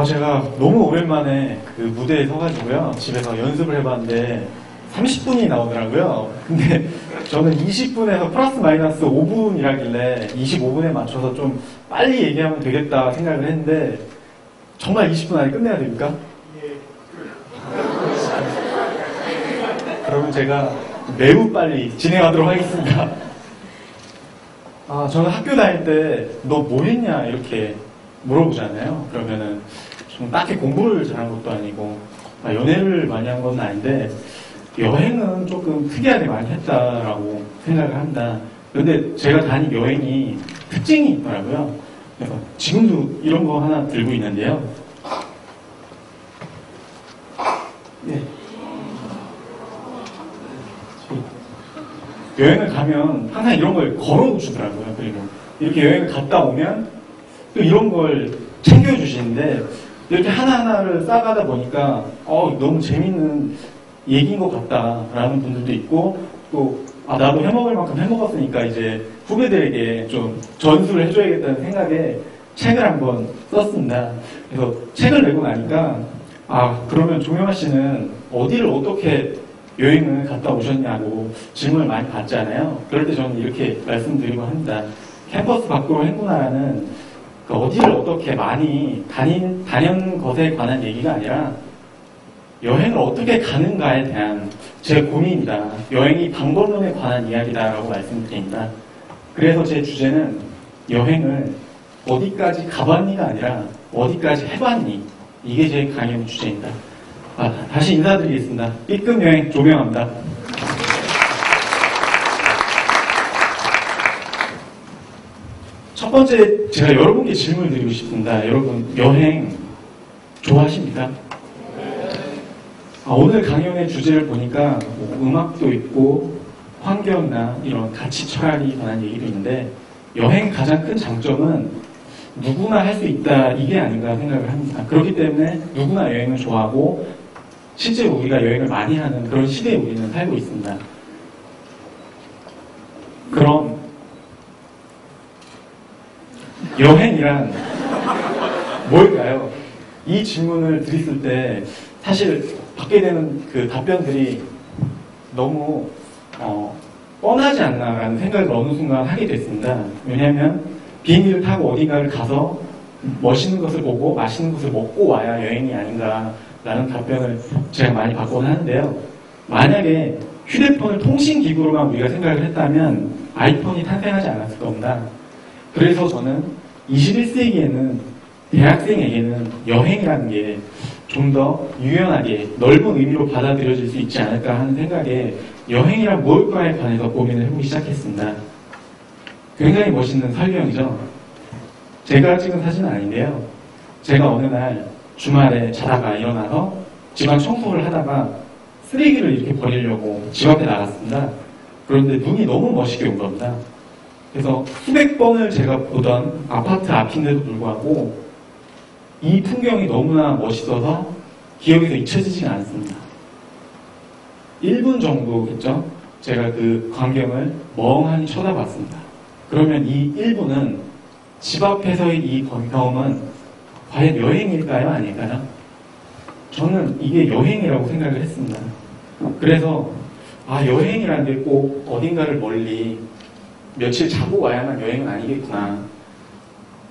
아, 제가 너무 오랜만에 그 무대에 서가지고요. 집에서 연습을 해봤는데 30분이 나오더라고요. 근데 저는 20분에서 플러스 마이너스 5분이라길래 25분에 맞춰서 좀 빨리 얘기하면 되겠다 생각을 했는데 정말 20분 안에 끝내야 됩니까? 그러면 제가 매우 빨리 진행하도록 하겠습니다. 아, 저는 학교 다닐 때 너 뭐 했냐 이렇게 물어보잖아요. 그러면은 좀 딱히 공부를 잘한 것도 아니고 아, 연애를 많이 한 건 아닌데 여행은 조금 특이하게 많이 했다라고 생각을 합니다. 근데 제가 다닌 여행이 특징이 있더라고요. 지금도 이런 거 하나 들고 있는데요. 네. 여행을 가면 항상 이런 걸 걸어 주더라고요. 그리고 이렇게 여행을 갔다 오면 또 이런 걸 챙겨주시는데 이렇게 하나하나를 싸가다 보니까 어, 너무 재밌는 얘기인 것 같다라는 분들도 있고 또 아, 나도 해먹을 만큼 해먹었으니까 이제 후배들에게 좀 전수를 해줘야겠다는 생각에 책을 한번 썼습니다. 그래서 책을 내고 나니까 아 그러면 종영아 씨는 어디를 어떻게 여행을 갔다 오셨냐고 질문을 많이 받잖아요. 그럴 때 저는 이렇게 말씀드리고 합니다. 캠퍼스 밖으로 행군하라는 그 어디를 어떻게 많이 다닌, 다닌 것에 관한 얘기가 아니라 여행을 어떻게 가는가에 대한 제 고민이다. 여행이 방법론에 관한 이야기다라고 말씀드립니다. 그래서 제 주제는 여행을 어디까지 가봤니가 아니라 어디까지 해봤니? 이게 제 강연 주제입니다. 아, 다시 인사드리겠습니다. B급 여행 조명합니다. 첫 번째 제가 여러분께 질문을 드리고 싶습니다. 여러분 여행 좋아하십니까? 아, 오늘 강연의 주제를 보니까 뭐 음악도 있고 환경이나 이런 가치 철학이 관한 얘기도 있는데 여행 가장 큰 장점은 누구나 할 수 있다 이게 아닌가 생각을 합니다. 그렇기 때문에 누구나 여행을 좋아하고 실제로 우리가 여행을 많이 하는 그런 시대에 우리는 살고 있습니다. 그럼 여행이란 뭘까요? 이 질문을 드렸을 때 사실 받게 되는 그 답변들이 너무 어, 뻔하지 않나라는 생각을 어느 순간 하게 됐습니다. 왜냐하면 비행기를 타고 어딘가를 가서 멋있는 것을 보고 맛있는 것을 먹고 와야 여행이 아닌가라는 답변을 제가 많이 받곤 하는데요. 만약에 휴대폰을 통신기구로만 우리가 생각을 했다면 아이폰이 탄생하지 않았을 겁니다. 그래서 저는 21세기에는 대학생에게는 여행이라는 게 좀 더 유연하게 넓은 의미로 받아들여질 수 있지 않을까 하는 생각에 여행이란 무엇과에 관해서 고민을 해보기 시작했습니다. 굉장히 멋있는 설명이죠. 제가 찍은 사진은 아닌데요. 제가 어느 날 주말에 자다가 일어나서 집안 청소를 하다가 쓰레기를 이렇게 버리려고 집 앞에 나갔습니다. 그런데 눈이 너무 멋있게 온 겁니다. 그래서 수백 번을 제가 보던 아파트 앞인데도 불구하고 이 풍경이 너무나 멋있어서 기억에서 잊혀지지가 않습니다. 1분 정도겠죠? 제가 그 광경을 멍하니 쳐다봤습니다. 그러면 이 1분은 집 앞에서의 이 경험은 과연 여행일까요? 아닐까요? 저는 이게 여행이라고 생각을 했습니다. 그래서 아 여행이라는 게 꼭 어딘가를 멀리 며칠 자고 와야만 여행은 아니겠구나.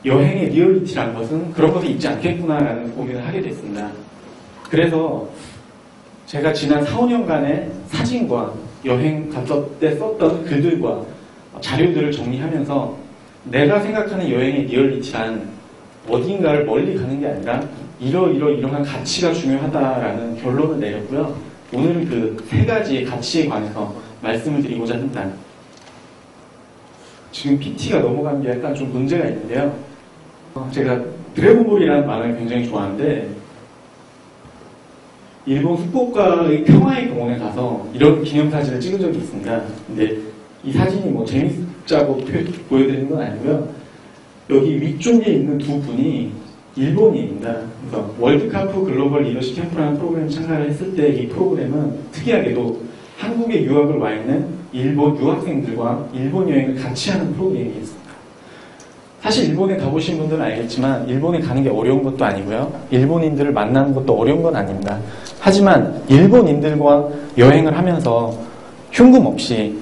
여행의 리얼리티라는 것은 그런 것이 있지 않겠구나라는 고민을 하게 됐습니다. 그래서 제가 지난 4, 5년간의 사진과 여행 갔을 때 썼던 글들과 자료들을 정리하면서 내가 생각하는 여행의 리얼리티란 어딘가를 멀리 가는 게 아니라 이러이러 이러한 가치가 중요하다라는 결론을 내렸고요. 오늘은 그 세 가지의 가치에 관해서 말씀을 드리고자 합니다. 지금 PT가 넘어간 게 약간 좀 문제가 있는데요. 어, 제가 드래곤볼이라는 만화를 굉장히 좋아하는데 일본 후쿠오카의 평화의 공원에 가서 이런 기념사진을 찍은 적이 있습니다. 근데 이 사진이 뭐 재밌자고 보여드리는 건 아니고요. 여기 위쪽에 있는 두 분이 일본인입니다. 그래서 월드카프 글로벌 리더십 캠프라는 프로그램 참가를 했을 때 이 프로그램은 특이하게도 한국에 유학을 와 있는 일본 유학생들과 일본 여행을 같이 하는 프로그램이었습니다. 사실 일본에 가보신 분들은 알겠지만 일본에 가는 게 어려운 것도 아니고요. 일본인들을 만나는 것도 어려운 건 아닙니다. 하지만 일본인들과 여행을 하면서 흉금 없이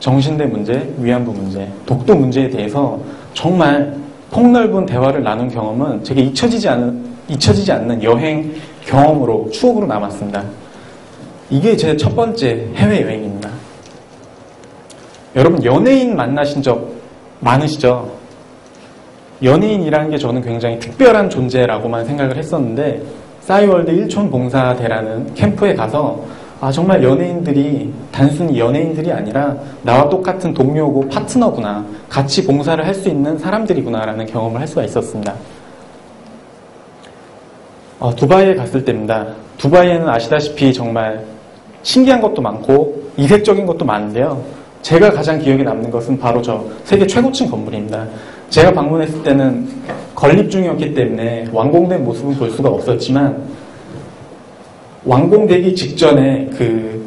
정신대 문제, 위안부 문제, 독도 문제에 대해서 정말 폭넓은 대화를 나눈 경험은 제게 잊혀지지 않는, 잊혀지지 않는 여행 경험으로 추억으로 남았습니다. 이게 제 첫 번째 해외여행입니다. 여러분 연예인 만나신 적 많으시죠? 연예인이라는 게 저는 굉장히 특별한 존재라고만 생각을 했었는데 싸이월드 일촌 봉사대라는 캠프에 가서 아 정말 연예인들이 단순히 연예인들이 아니라 나와 똑같은 동료고 파트너구나 같이 봉사를 할 수 있는 사람들이구나라는 경험을 할 수가 있었습니다. 어, 두바이에 갔을 때입니다. 두바이에는 아시다시피 정말 신기한 것도 많고 이색적인 것도 많은데요. 제가 가장 기억에 남는 것은 바로 저 세계 최고층 건물입니다. 제가 방문했을 때는 건립 중이었기 때문에 완공된 모습은 볼 수가 없었지만 완공되기 직전에 그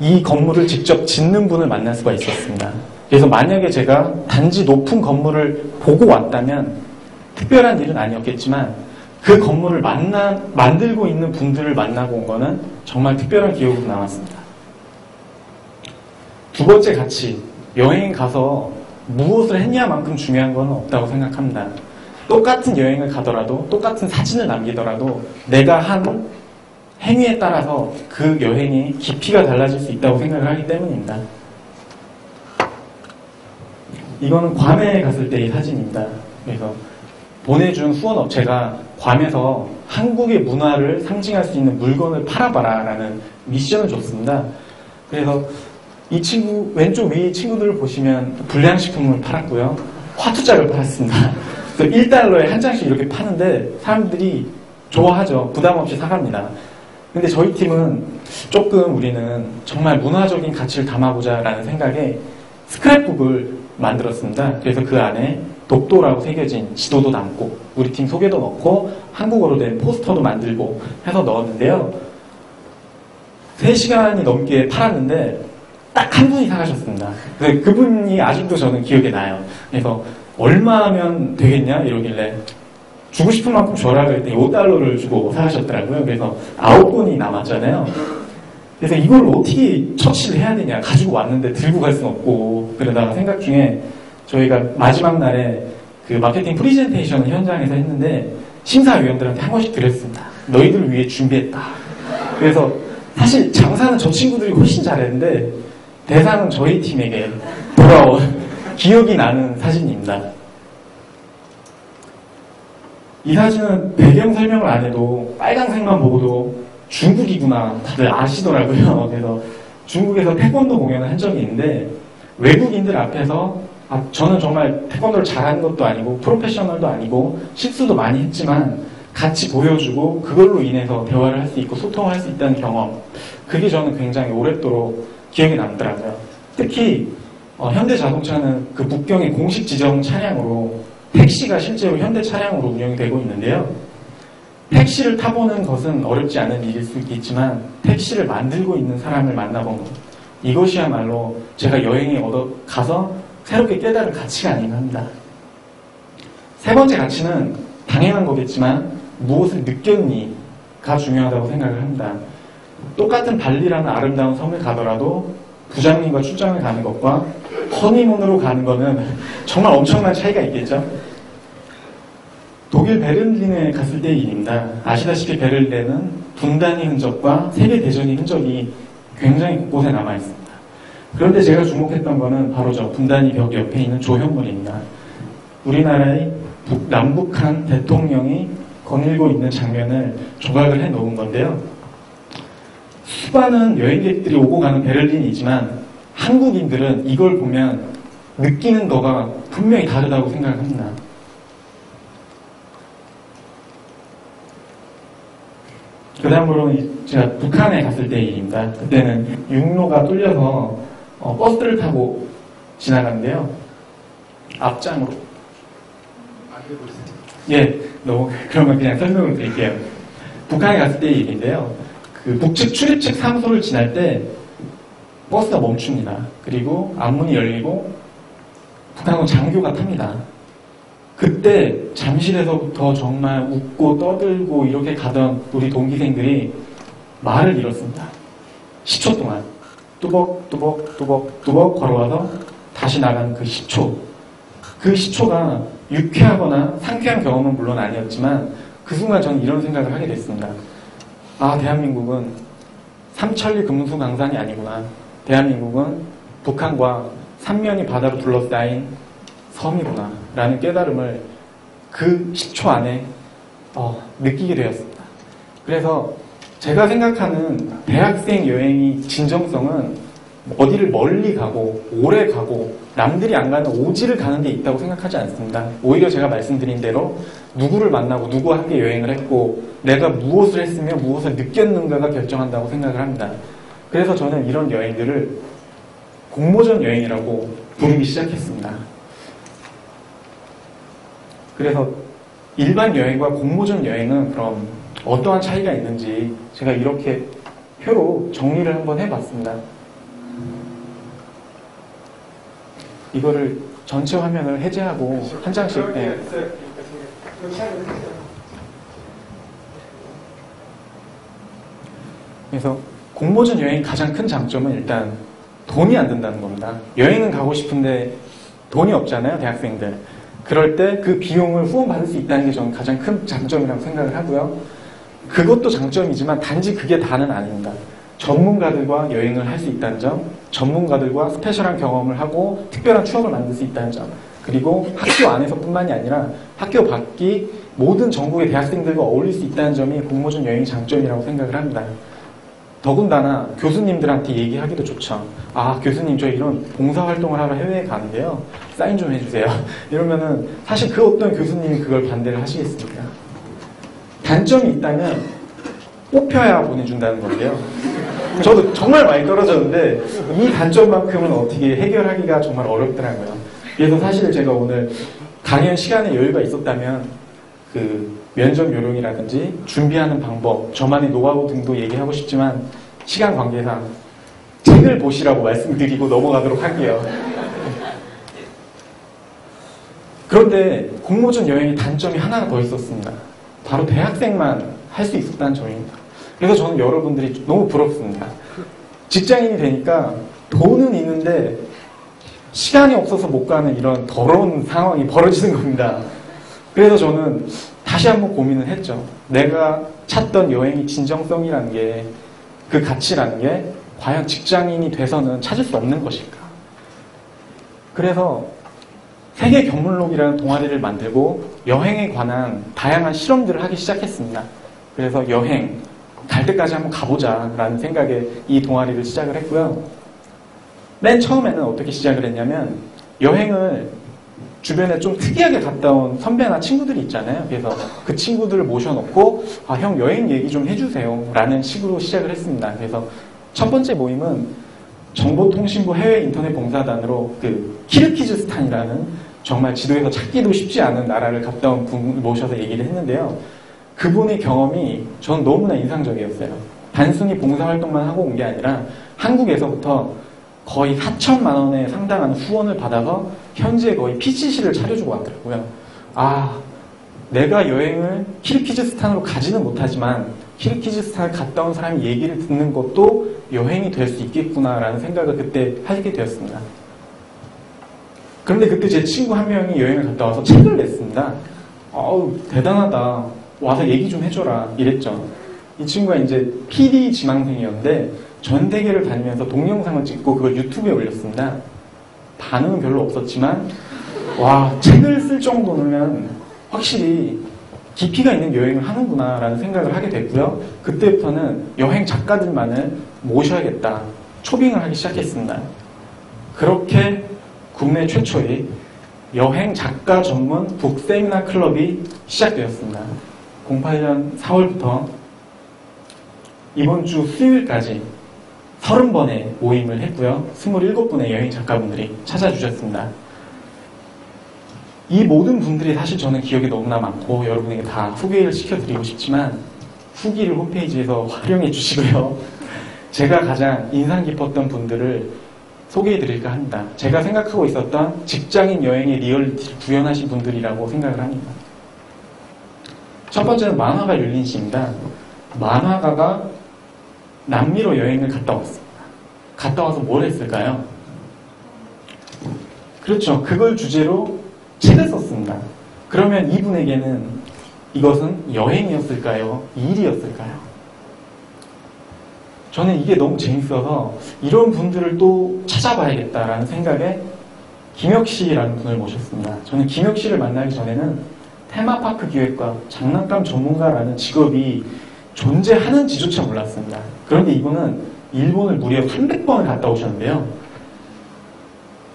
이 건물을 직접 짓는 분을 만날 수가 있었습니다. 그래서 만약에 제가 단지 높은 건물을 보고 왔다면 특별한 일은 아니었겠지만 그 건물을 만나 만들고 있는 분들을 만나고 온 거는 정말 특별한 기억으로 남았습니다. 두 번째 가치 여행 가서 무엇을 했냐만큼 중요한 건 없다고 생각합니다. 똑같은 여행을 가더라도 똑같은 사진을 남기더라도 내가 한 행위에 따라서 그 여행의 깊이가 달라질 수 있다고 생각을 하기 때문입니다. 이거는 괌에 갔을 때의 사진입니다. 그래서 보내준 후원 업체가 괌에서 한국의 문화를 상징할 수 있는 물건을 팔아봐라라는 미션을 줬습니다. 그래서 이 친구 왼쪽 위 친구들을 보시면 불량식품을 팔았고요. 화투짝을 팔았습니다. 그래서 1달러에 한 장씩 이렇게 파는데 사람들이 좋아하죠. 부담 없이 사갑니다. 근데 저희 팀은 조금 우리는 정말 문화적인 가치를 담아보자라는 생각에 스크랩북을 만들었습니다. 그래서 그 안에 독도라고 새겨진 지도도 남고 우리 팀 소개도 넣고 한국어로 된 포스터도 만들고 해서 넣었는데요. 3시간이 넘게 팔았는데 딱 한 분이 사가셨습니다. 그분이 아직도 저는 기억에 나요. 그래서 얼마면 되겠냐 이러길래 주고 싶은 만큼 줘라 그랬더니 5달러를 주고 사가셨더라고요. 그래서 9분이 남았잖아요. 그래서 이걸 어떻게 처치를 해야 되냐. 가지고 왔는데 들고 갈 수는 없고 그러다가 생각 중에 저희가 마지막 날에 그 마케팅 프리젠테이션을 현장에서 했는데 심사위원들한테 한 번씩 드렸습니다. 너희들을 위해 준비했다. 그래서 사실 장사는 저 친구들이 훨씬 잘했는데 대상은 저희 팀에게 돌아온 기억이 나는 사진입니다. 이 사진은 배경 설명을 안 해도 빨간색만 보고도 중국이구나 다들 아시더라고요. 그래서 중국에서 태권도 공연을 한 적이 있는데 외국인들 앞에서 아, 저는 정말 태권도를 잘하는 것도 아니고 프로페셔널도 아니고 실수도 많이 했지만 같이 보여주고 그걸로 인해서 대화를 할 수 있고 소통을 할 수 있다는 경험 그게 저는 굉장히 오랫도록 기억에 남더라고요. 특히 어, 현대 자동차는 그 북경의 공식 지정 차량으로 택시가 실제로 현대 차량으로 운영이 되고 있는데요. 택시를 타보는 것은 어렵지 않은 일일 수 있겠지만 택시를 만들고 있는 사람을 만나본 것 이것이야말로 제가 여행에 얻어 가서 새롭게 깨달은 가치가 아닌가 합니다. 세 번째 가치는 당연한 거겠지만 무엇을 느꼈니가 중요하다고 생각을 합니다. 똑같은 발리라는 아름다운 섬을 가더라도 부장님과 출장을 가는 것과 허니문으로 가는 것은 정말 엄청난 차이가 있겠죠. 독일 베를린에 갔을 때의 일입니다. 아시다시피 베를린에는 분단의 흔적과 세계 대전의 흔적이 굉장히 곳곳에 남아있습니다. 그런데 제가 주목했던 것은 바로 저 분단위 벽 옆에 있는 조형물입니다. 우리나라의 북, 남북한 대통령이 거닐고 있는 장면을 조각을 해 놓은 건데요. 수많은 여행객들이 오고 가는 베를린이지만 한국인들은 이걸 보면 느끼는 거가 분명히 다르다고 생각합니다. 그 다음으로 제가 북한에 갔을 때의 일입니다. 그때는 육로가 뚫려서 어, 버스를 타고 지나갔는데요. 앞장으로. 예, 너무 그러면 그냥 설명을 드릴게요. 북한에 갔을 때의 일인데요. 그 북측 출입측 사무소를 지날 때 버스가 멈춥니다. 그리고 앞문이 열리고 북한군 장교가 탑니다. 그때 잠실에서부터 정말 웃고 떠들고 이렇게 가던 우리 동기생들이 말을 잃었습니다. 10초 동안 뚜벅 뚜벅 뚜벅 뚜벅 걸어와서 다시 나가는 그 10초. 그 10초가 유쾌하거나 상쾌한 경험은 물론 아니었지만 그 순간 저는 이런 생각을 하게 됐습니다. 아, 대한민국은 삼천리 금수 강산이 아니구나. 대한민국은 북한과 삼면이 바다로 둘러싸인 섬이구나. 라는 깨달음을 그 10초 안에 어, 느끼게 되었습니다. 그래서 제가 생각하는 대학생 여행이 진정성은 어디를 멀리 가고 오래 가고 남들이 안 가는 오지를 가는 데 있다고 생각하지 않습니다. 오히려 제가 말씀드린 대로 누구를 만나고 누구와 함께 여행을 했고 내가 무엇을 했으며 무엇을 느꼈는가가 결정한다고 생각을 합니다. 그래서 저는 이런 여행들을 공모전 여행이라고 부르기 시작했습니다. 그래서 일반 여행과 공모전 여행은 그럼 어떠한 차이가 있는지 제가 이렇게 표로 정리를 한번 해봤습니다. 이거를 전체 화면을 해제하고 한 장씩 네. 그래서 공모전 여행 가장 큰 장점은 일단 돈이 안 든다는 겁니다. 여행은 가고 싶은데 돈이 없잖아요, 대학생들. 그럴 때 그 비용을 후원받을 수 있다는 게 저는 가장 큰 장점이라고 생각을 하고요. 그것도 장점이지만 단지 그게 다는 아닙니다. 전문가들과 여행을 할 수 있다는 점, 전문가들과 스페셜한 경험을 하고 특별한 추억을 만들 수 있다는 점, 그리고 학교 안에서뿐만이 아니라 학교 밖이 모든 전국의 대학생들과 어울릴 수 있다는 점이 공모전 여행 장점이라고 생각을 합니다. 더군다나 교수님들한테 얘기하기도 좋죠. 아, 교수님, 저 이런 봉사활동을 하러 해외에 가는데요. 사인 좀 해주세요. 이러면은 사실 그 어떤 교수님이 그걸 반대를 하시겠습니까? 단점이 있다면 뽑혀야 보내준다는 건데요. 저도 정말 많이 떨어졌는데 이 단점만큼은 어떻게 해결하기가 정말 어렵더라고요. 그래서 사실 제가 오늘 강연 시간에 여유가 있었다면 그 면접 요령이라든지 준비하는 방법, 저만의 노하우 등도 얘기하고 싶지만 시간 관계상 책을 보시라고 말씀드리고 넘어가도록 할게요. 그런데 공모전 여행의 단점이 하나가 더 있었습니다. 바로 대학생만 할 수 있었다는 점입니다. 그래서 저는 여러분들이 너무 부럽습니다. 직장인이 되니까 돈은 있는데 시간이 없어서 못 가는 이런 더러운 상황이 벌어지는 겁니다. 그래서 저는 다시 한번 고민을 했죠. 내가 찾던 여행의 진정성이라는 게, 그 가치라는 게, 과연 직장인이 돼서는 찾을 수 없는 것일까? 그래서 세계 견문록이라는 동아리를 만들고 여행에 관한 다양한 실험들을 하기 시작했습니다. 그래서 여행, 갈 때까지 한번 가보자 라는 생각에 이 동아리를 시작을 했고요. 맨 처음에는 어떻게 시작을 했냐면 여행을 주변에 좀 특이하게 갔다 온 선배나 친구들이 있잖아요. 그래서 그 친구들을 모셔놓고 아, 형 여행 얘기 좀 해주세요 라는 식으로 시작을 했습니다. 그래서 첫 번째 모임은 정보통신부 해외 인터넷 봉사단으로 그 키르키즈스탄이라는 정말 지도에서 찾기도 쉽지 않은 나라를 갔다 온 분을 모셔서 얘기를 했는데요. 그분의 경험이 전 너무나 인상적이었어요. 단순히 봉사활동만 하고 온 게 아니라 한국에서부터 거의 4천만 원에 상당한 후원을 받아서 현재 거의 PCC를 차려주고 왔더라고요. 아, 내가 여행을 키르키즈스탄으로 가지는 못하지만 키르키즈스탄을 갔다 온 사람이 얘기를 듣는 것도 여행이 될 수 있겠구나라는 생각을 그때 하게 되었습니다. 그런데 그때 제 친구 한 명이 여행을 갔다 와서 책을 냈습니다. 어우, 대단하다. 와서 얘기 좀 해줘라. 이랬죠. 이 친구가 이제 PD 지망생이었는데 전 세계를 다니면서 동영상을 찍고 그걸 유튜브에 올렸습니다. 반응은 별로 없었지만, 와, 책을 쓸 정도면 확실히 깊이가 있는 여행을 하는구나라는 생각을 하게 됐고요. 그때부터는 여행 작가들만을 모셔야겠다. 초빙을 하기 시작했습니다. 그렇게 국내 최초의 여행 작가 전문 북세미나 클럽이 시작되었습니다. 08년 4월부터 이번 주 수요일까지 30번의 모임을 했고요. 27분의 여행 작가분들이 찾아주셨습니다. 이 모든 분들이 사실 저는 기억이 너무나 많고 여러분에게 다 후기를 시켜드리고 싶지만 후기를 홈페이지에서 활용해 주시고요. 제가 가장 인상 깊었던 분들을 소개해 드릴까 합니다. 제가 생각하고 있었던 직장인 여행의 리얼리티를 구현하신 분들이라고 생각을 합니다. 첫 번째는 만화가 율린 씨입니다. 만화가가 남미로 여행을 갔다 왔습니다. 갔다 와서 뭘 했을까요? 그렇죠. 그걸 주제로 책을 썼습니다. 그러면 이분에게는 이것은 여행이었을까요? 일이었을까요? 저는 이게 너무 재밌어서 이런 분들을 또 찾아봐야겠다라는 생각에 김혁 씨라는 분을 모셨습니다. 저는 김혁 씨를 만나기 전에는 테마파크 기획과 장난감 전문가라는 직업이 존재하는지조차 몰랐습니다. 그런데 이분은 일본을 무려 300번을 갔다 오셨는데요.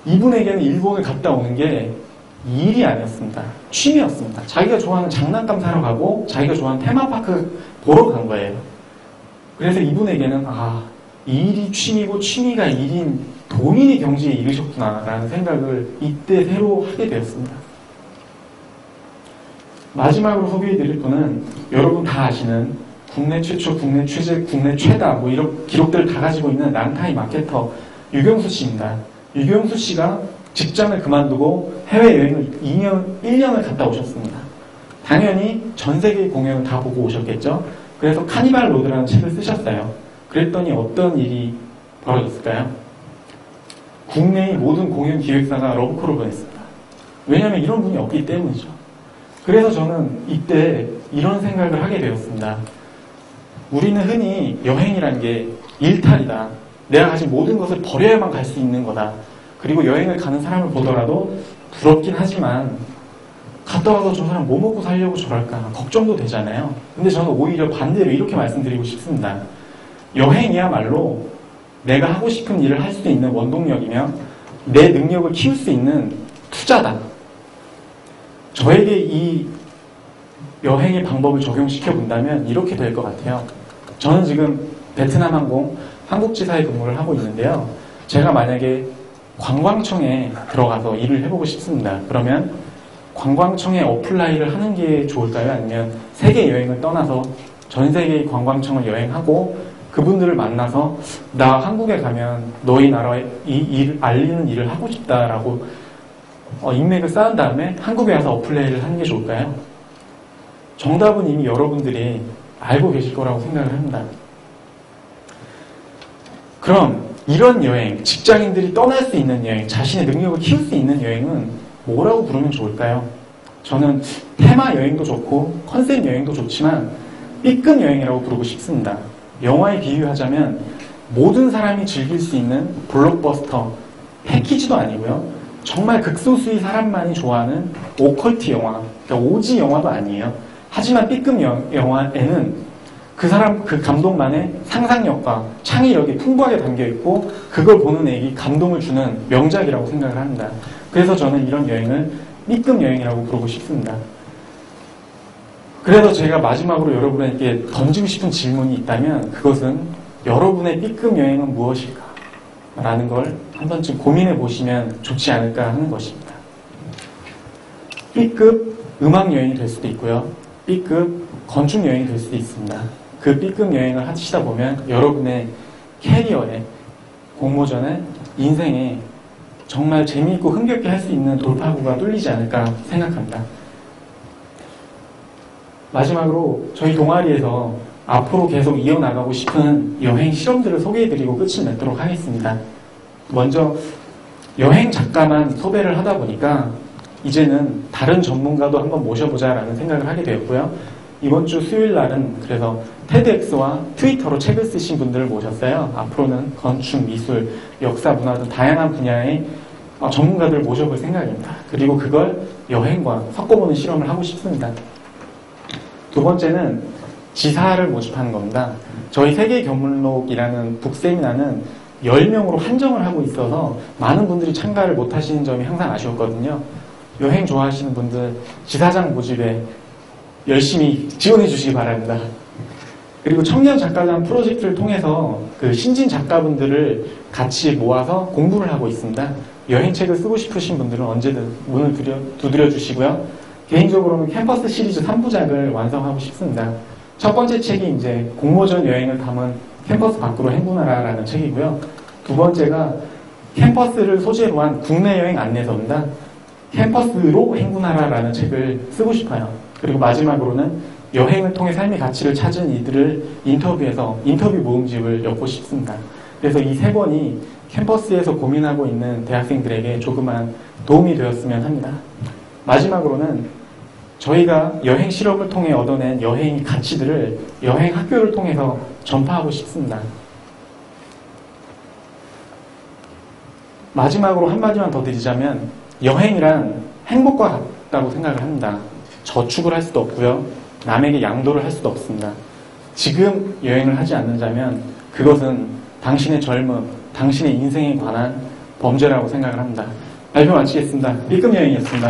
이분에게는 일본을 갔다 오는 게 일이 아니었습니다. 취미였습니다. 자기가 좋아하는 장난감 사러 가고 자기가 좋아하는 테마파크 보러 간 거예요. 그래서 이분에게는 아 일이 취미고 취미가 일인 도민이 경지에 이르셨구나라는 생각을 이때 새로 하게 되었습니다. 마지막으로 소개해드릴 분은 여러분 다 아시는 국내 최초, 국내 최재, 국내 최다 뭐 이런 기록들을 다 가지고 있는 랑타이 마케터 유경수 씨입니다. 유경수 씨가 직장을 그만두고 해외여행을 2년, 1년을 갔다 오셨습니다. 당연히 전 세계 공연을 다 보고 오셨겠죠? 그래서 카니발 로드라는 책을 쓰셨어요. 그랬더니 어떤 일이 벌어졌을까요? 국내의 모든 공연 기획사가 러브콜을 보냈습니다. 왜냐하면 이런 분이 없기 때문이죠. 그래서 저는 이때 이런 생각을 하게 되었습니다. 우리는 흔히 여행이란 게 일탈이다. 내가 가진 모든 것을 버려야만 갈 수 있는 거다. 그리고 여행을 가는 사람을 보더라도 부럽긴 하지만 갔다 와서 저 사람 뭐 먹고 살려고 저럴까 걱정도 되잖아요. 근데 저는 오히려 반대로 이렇게 말씀드리고 싶습니다. 여행이야말로 내가 하고 싶은 일을 할 수 있는 원동력이며 내 능력을 키울 수 있는 투자다. 저에게 이 여행의 방법을 적용시켜 본다면 이렇게 될 것 같아요. 저는 지금 베트남 항공 한국지사에 근무를 하고 있는데요. 제가 만약에 관광청에 들어가서 일을 해보고 싶습니다. 그러면 관광청에 어플라이를 하는 게 좋을까요? 아니면 세계 여행을 떠나서 전 세계의 관광청을 여행하고 그분들을 만나서 나 한국에 가면 너희 나라에 이 일을 알리는 일을 하고 싶다라고 어, 인맥을 쌓은 다음에 한국에 와서 어플라이를 하는 게 좋을까요? 정답은 이미 여러분들이 알고 계실 거라고 생각을 합니다. 그럼 이런 여행, 직장인들이 떠날 수 있는 여행, 자신의 능력을 키울 수 있는 여행은 뭐라고 부르면 좋을까요? 저는 테마 여행도 좋고 컨셉 여행도 좋지만 B급 여행이라고 부르고 싶습니다. 영화에 비유하자면 모든 사람이 즐길 수 있는 블록버스터 패키지도 아니고요. 정말 극소수의 사람만이 좋아하는 오컬트 영화, 그러니까 오지 영화도 아니에요. 하지만 B급 영화에는 그 사람 그 감독만의 상상력과 창의력이 풍부하게 담겨 있고 그걸 보는 애기 감동을 주는 명작이라고 생각을 합니다. 그래서 저는 이런 여행을 B급 여행이라고 부르고 싶습니다. 그래서 제가 마지막으로 여러분에게 던지고 싶은 질문이 있다면 그것은 여러분의 B급 여행은 무엇일까? 라는 걸 한 번쯤 고민해 보시면 좋지 않을까 하는 것입니다. B급 음악 여행이 될 수도 있고요. B급 건축 여행이 될 수도 있습니다. 그 B급 여행을 하시다 보면 여러분의 캐리어에 공모전에 인생에 정말 재미있고 흥겹게 할 수 있는 돌파구가 뚫리지 않을까 생각합니다. 마지막으로 저희 동아리에서 앞으로 계속 이어나가고 싶은 여행 실험들을 소개해드리고 끝을 맺도록 하겠습니다. 먼저 여행 작가만 섭외를 하다 보니까 이제는 다른 전문가도 한번 모셔보자라는 생각을 하게 되었고요. 이번 주 수요일 날은 그래서 테드엑스와 트위터로 책을 쓰신 분들을 모셨어요. 앞으로는 건축, 미술, 역사, 문화 등 다양한 분야의 어, 전문가들을 모셔볼 생각입니다. 그리고 그걸 여행과 섞어보는 실험을 하고 싶습니다. 두 번째는 지사를 모집하는 겁니다. 저희 세계 견문록이라는 북세미나는 10명으로 한정을 하고 있어서 많은 분들이 참가를 못 하시는 점이 항상 아쉬웠거든요. 여행 좋아하시는 분들 지사장 모집에 열심히 지원해 주시기 바랍니다. 그리고 청년 작가단 프로젝트를 통해서 그 신진 작가분들을 같이 모아서 공부를 하고 있습니다. 여행책을 쓰고 싶으신 분들은 언제든 문을 두드려, 두드려 주시고요. 개인적으로는 캠퍼스 시리즈 3부작을 완성하고 싶습니다. 첫 번째 책이 이제 공모전 여행을 담은 캠퍼스 밖으로 행군하라라는 책이고요. 두 번째가 캠퍼스를 소재로 한 국내 여행 안내서입니다. 캠퍼스로 행군하라라는 책을 쓰고 싶어요. 그리고 마지막으로는 여행을 통해 삶의 가치를 찾은 이들을 인터뷰해서 인터뷰 모음집을 엮고 싶습니다. 그래서 이 세 권이 캠퍼스에서 고민하고 있는 대학생들에게 조그만 도움이 되었으면 합니다. 마지막으로는 저희가 여행 실험을 통해 얻어낸 여행 가치들을 여행 학교를 통해서 전파하고 싶습니다. 마지막으로 한마디만 더 드리자면 여행이란 행복과 같다고 생각을 합니다. 저축을 할 수도 없고요. 남에게 양도를 할 수도 없습니다. 지금 여행을 하지 않는다면 그것은 당신의 젊음, 당신의 인생에 관한 범죄라고 생각을 합니다. 발표 마치겠습니다. B급 여행이었습니다.